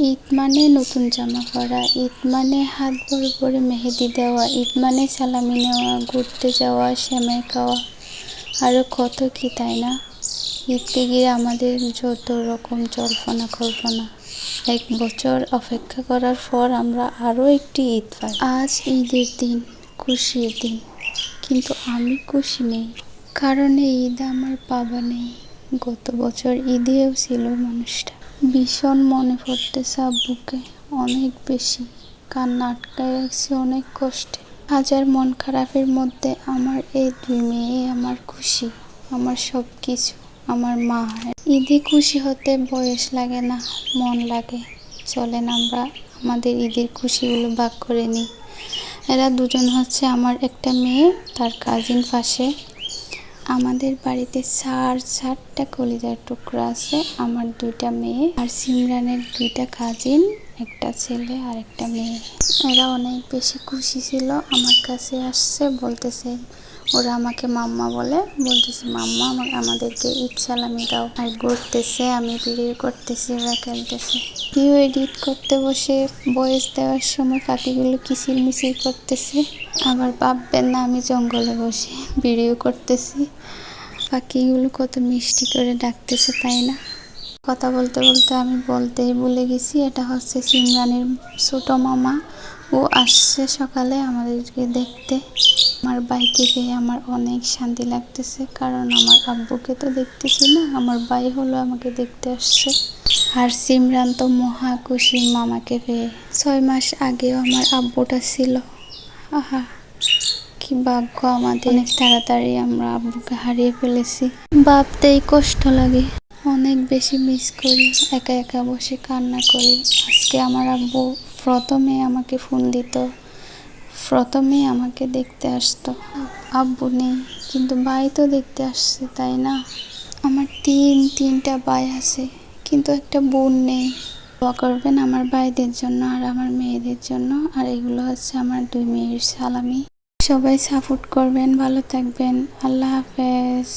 ঈদ মানে নতুন জামা পরা, ঈদ মানে হাত ভরে মেহেদি দেওয়া, ঈদ মানে সালামি নেওয়া, ঘুরতে যাওয়া, সেমাই খাওয়া। আরও কত কি, তাই না? ঈদকে ঘিরে আমাদের যত রকম জল্পনা কল্পনা। এক বছর অপেক্ষা করার পর আমরা আরও একটি ঈদ পাই। আজ ঈদের দিন, খুশির দিন। কিন্তু আমি খুশি নেই। কারণ এই ঈদে আমার বাবা নেই। গত বছর ঈদেও ছিল মানুষটা। ভীষণ মনে পড়তেছে আব্বুকে। অনেক বেশি। কান্না আটকায় রাখছি অনেক কষ্টে। হাজার মন খারাপের মধ্যে আমার এই দুই মেয়ে আমার খুশি, আমার সব কিছু আমার মা ঈদে খুশি হতে বয়স লাগে না, মন লাগে। চলেন আমরা আমাদের ঈদের খুশিগুলো ভাগ করে নিই। এরা দুজন হচ্ছে আমার একটা মেয়ে, তার কাজিন পাশে। আমাদের বাড়িতে সার চারটা কলিজার টুকরা আছে। আমার দুইটা মেয়ে আর সিমরানের দুইটা কাজিন একটা ছেলে আর একটা মেয়ে। এরা অনেক বেশি খুশি ছিল, আমার কাছে আসছে, বলতেছে ওরা আমাকে মাম্মা বলে, বলতেছে, মাম্মা আমা- আমাদেরকে ঈদ সালামি দাও। আর ঘুরতেছে, আমি ভিডিও করতেছি, ওরা খেলতেছে। ভিডিও এডিট করতে বসে ভয়েস দেওয়ার সময় পাখিগুলো কিচির মিচির করতেছে। আবার ভাববেন না, আমি জঙ্গলে বসে ভিডিও করতেছি। পাখিগুলো কত মিষ্টি করে ডাকতেছে, তাই না? কথা বলতে বলতে আমি বলতেই ভুলে গেছি। এটা হচ্ছে সিমরানের ছোট মামা। ও আসছে সকালে আমাদেরকে দেখতে। আমার বাইকে পেয়ে আমার অনেক শান্তি লাগতেছে। কারণ আমার আব্বুকে তো দেখতেছি না, আমার ভাই হলো আমাকে দেখতে আসছে। আর সিমরান তো মহা খুশি মামাকে পেয়ে। ছয় মাস আগেও আমার আব্বুটা ছিল। আহা, কি ভাগ্য আমাদের। অনেক তাড়াতাড়ি আমরা আব্বুকে হারিয়ে ফেলেছি। ভাবতেই কষ্ট লাগে। অনেক বেশি মিস করি, একা একা বসে কান্না করি। আজকে আমার আব্বু প্রথমে আমাকে ফোন দিত প্রথমে আমাকে দেখতে আসতো। আব্বু নেই, কিন্তু ভাই তো দেখতে আসছে, তাই না? আমার তিন, তিনটা ভাই আছে, কিন্তু একটা বোন নেই। দোয়া করবেন আমার ভাইদের জন্য আর আমার মেয়েদের জন্য, আর এগুলো হচ্ছে আমার দুই মেয়ের সালামি। সবাই সাপোর্ট করবেন, ভালো থাকবেন। আল্লাহ হাফেজ।